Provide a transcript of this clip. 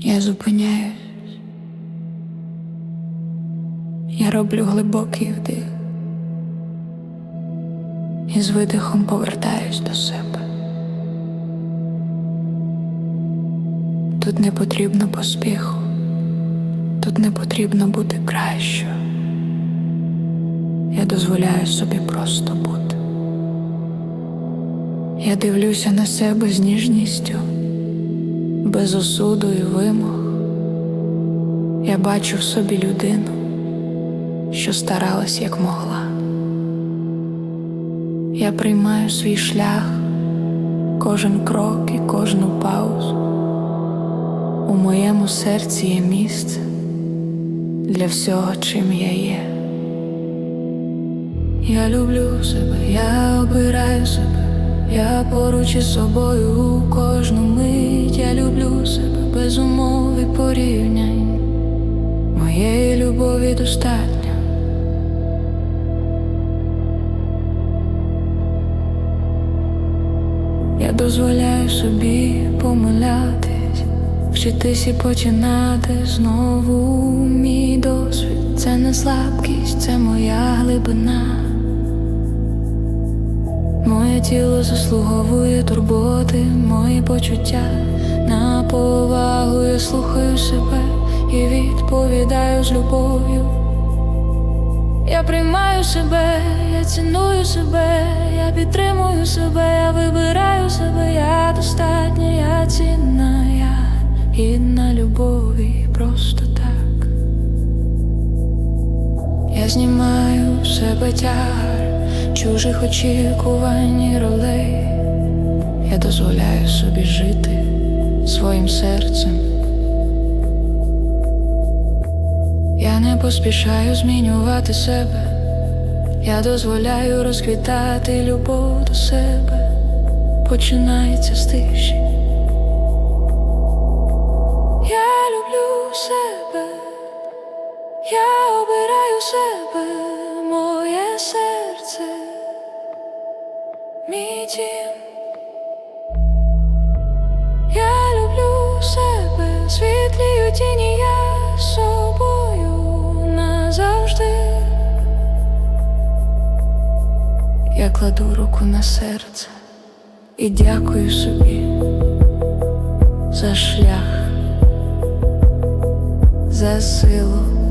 Я зупиняюсь. Я роблю глибокий вдих і з видихом повертаюсь до себе. Тут не потрібно поспіху, тут не потрібно бути кращою. Я дозволяю собі просто бути. Я дивлюся на себе з ніжністю, без осуду і вимог. Я бачу в собі людину, що старалась як могла. Я приймаю свій шлях, кожен крок і кожну паузу. У моєму серці є місце для всього, чим я є. Я люблю себе, я обираю себе, я поруч із собою у кожну мить. Без умов і порівнянь. Моєї любові достатньо. Я дозволяю собі помилятись, вчитись і починати знову мій досвід. Це не слабкість, це моя глибина. Моє тіло заслуговує турботи, мої почуття на повагу я слухаю себе і відповідаю з любов'ю. Я приймаю себе, я ціную себе, я підтримую себе, я вибираю себе, я достатня, я цінна, я гідна любові просто так. Я знімаю себе тягар чужих очікувань і ролей. Я дозволяю собі жити своїм серцем. Я не поспішаю змінювати себе, я дозволяю розквітати любов до себе, починається з тиші. Я люблю себе, я обираю себе, кладу руку на серце і дякую собі за шлях, за силу,